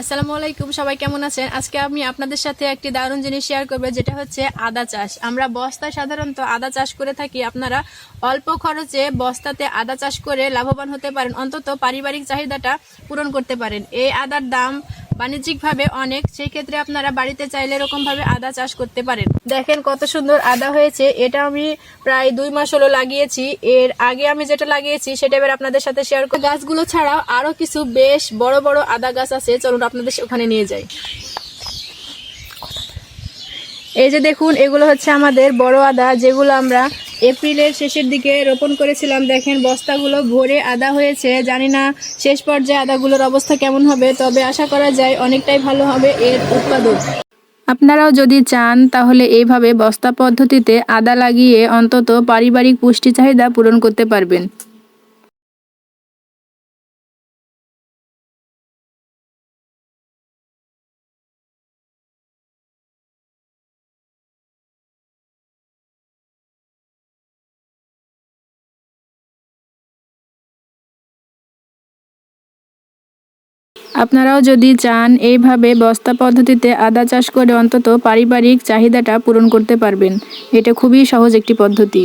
আসসালামু আলাইকুম, সবাই কেমন আছেন? আজকে আমি আপনাদের সাথে একটি দারুণ জিনিস শেয়ার করব, যেটা হচ্ছে আদা চাষ। আমরা বস্তায় সাধারণত আদা চাষ করে থাকি, আপনারা অল্প খরচে বস্তাতে আদা চাষ করে লাভবান হতে পারেন। অন্তত পারিবারিক চাহিদাটা পূরণ করতে পারেন। এই আদার দাম বাণিজ্যিকভাবে অনেক, সেই ক্ষেত্রে আপনারা বাড়িতে চাইলে এরকম ভাবে আদা চাষ করতে পারেন। দেখেন কত সুন্দর আদা হয়েছে, এটা আমি প্রায় দুই মাস হলো লাগিয়েছি। এর আগে আমি যেটা লাগিয়েছি, সেটা এবার আপনাদের সাথে শেয়ার করি গাছগুলো ছাড়াও আরও কিছু বেশ বড় বড় আদা গাছ আছে, চলুন আপনাদের ওখানে নিয়ে যাই। এই যে দেখুন, এগুলো হচ্ছে আমাদের বড় আদা, যেগুলো আমরা এপ্রিলের শেষের দিকে রোপণ করেছিলাম। দেখেন, বস্তাগুলো ভরে আদা হয়েছে। জানি না শেষ পর্যায়ে আদাগুলোর অবস্থা কেমন হবে, তবে আশা করা যায় অনেকটাই ভালো হবে এর উৎপাদন। আপনারাও যদি চান, তাহলে এইভাবে বস্তা পদ্ধতিতে আদা লাগিয়ে অন্তত পারিবারিক পুষ্টি চাহিদা পূরণ করতে পারবেন। আপনারাও যদি চান এইভাবে বস্তা পদ্ধতিতে আদা চাষ করে অন্তত পারিবারিক চাহিদাটা পূরণ করতে পারবেন। এটা খুবই সহজ একটি পদ্ধতি।